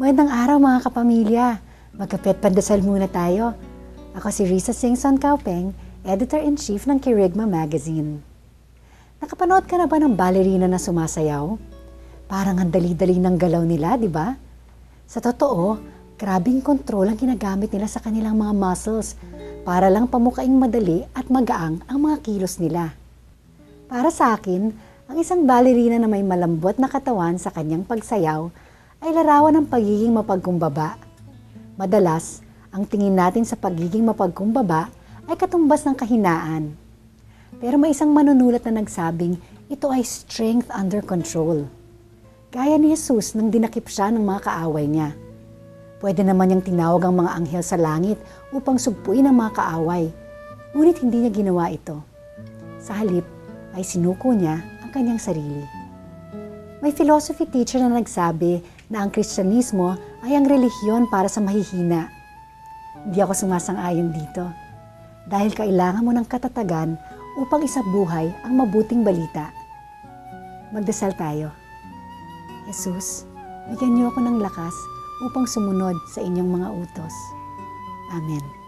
Magandang araw mga kapamilya. Magkapit pandasal muna tayo. Ako si Risa Singson Kaupeng, Editor-in-Chief ng Kirigma Magazine. Nakapanood ka na ba ng balerina na sumasayaw? Parang ang dali-dali ng galaw nila, di ba? Sa totoo, grabing kontrol ang ginagamit nila sa kanilang mga muscles para lang pamukaing madali at magaang ang mga kilos nila. Para sa akin, ang isang balerina na may malambot na katawan sa kanyang pagsayaw ay larawan ng pagiging mapagkumbaba. Madalas, ang tingin natin sa pagiging mapagkumbaba ay katumbas ng kahinaan. Pero may isang manunulat na nagsabing ito ay strength under control. Gaya ni Jesus nang dinakip siya ng mga kaaway niya. Pwede naman niyang tinawag ang mga anghel sa langit upang sugpuin ang mga kaaway. Ngunit hindi niya ginawa ito. Sa halip ay sinuko niya ang kanyang sarili. May philosophy teacher na nagsabi na ang Kristyanismo ay ang relihiyon para sa mahihina. Hindi ako sumasang-ayon dito. Dahil kailangan mo ng katatagan upang isabuhay ang mabuting balita. Magdasal tayo. Jesus, bigyan niyo ako ng lakas upang sumunod sa inyong mga utos. Amen.